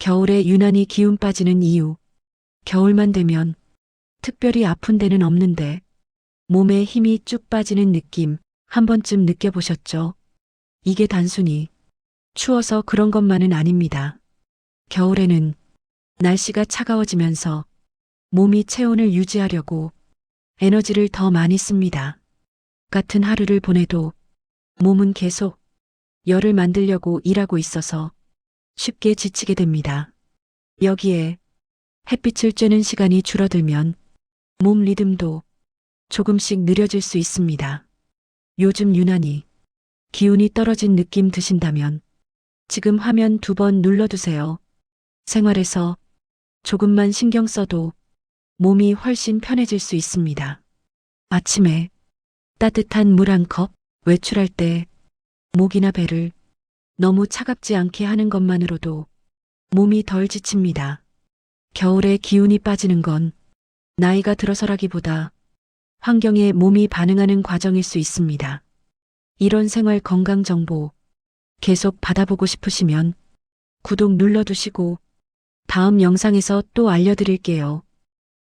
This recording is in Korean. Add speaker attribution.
Speaker 1: 겨울에 유난히 기운 빠지는 이유. 겨울만 되면 특별히 아픈 데는 없는데 몸에 힘이 쭉 빠지는 느낌 한 번쯤 느껴보셨죠? 이게 단순히 추워서 그런 것만은 아닙니다. 겨울에는 날씨가 차가워지면서 몸이 체온을 유지하려고 에너지를 더 많이 씁니다. 같은 하루를 보내도 몸은 계속 열을 만들려고 일하고 있어서 쉽게 지치게 됩니다. 여기에 햇빛을 쬐는 시간이 줄어들면 몸 리듬도 조금씩 느려질 수 있습니다. 요즘 유난히 기운이 떨어진 느낌 드신다면 지금 화면 두 번 눌러두세요. 생활에서 조금만 신경 써도 몸이 훨씬 편해질 수 있습니다. 아침에 따뜻한 물 한 컵, 외출할 때 목이나 배를 너무 차갑지 않게 하는 것만으로도 몸이 덜 지칩니다. 겨울에 기운이 빠지는 건 나이가 들어서라기보다 환경에 몸이 반응하는 과정일 수 있습니다. 이런 생활 건강 정보 계속 받아보고 싶으시면 구독 눌러두시고 다음 영상에서 또 알려드릴게요.